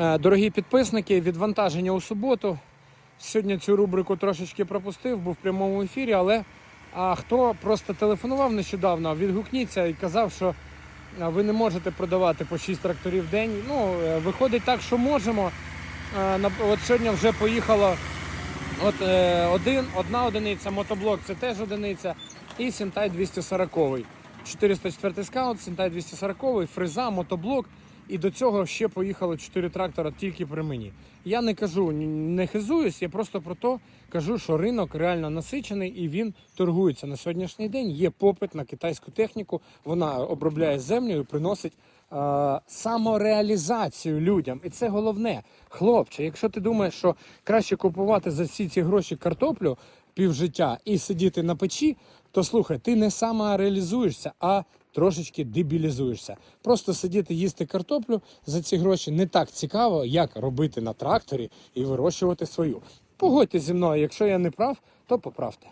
Е, Дорогі підписники, відвантаження у суботу. Сьогодні цю рубрику трошечки пропустив, був в прямому ефірі, але а, хто просто телефонував нещодавно, відгукніться і казав, що ви не можете продавати по 6 тракторів в день. Ну, е, виходить так, що можемо. Е, От сьогодні вже поїхало от, е, один, одна одиниця, мотоблок це теж одиниця, і Сінтай 240. 404 скаут, Сінтай 240, фреза, мотоблок. І до цього ще поїхало 4 трактора тільки при мені. Я не кажу, не хизуюсь, я просто про то кажу, що ринок реально насичений і він торгується на сьогоднішній день. Є попит на китайську техніку, вона обробляє землю і приносить е, самореалізацію людям. І це головне. Хлопче, якщо ти думаєш, що краще купувати за всі ці гроші картоплю півжиття і сидіти на печі, то слухай, ти не самореалізуєшся, а трошечки дебілізуєшся. Просто сидіти їсти картоплю за ці гроші не так цікаво, як робити на тракторі і вирощувати свою. Погодьте зі мною, якщо я не прав, то поправте.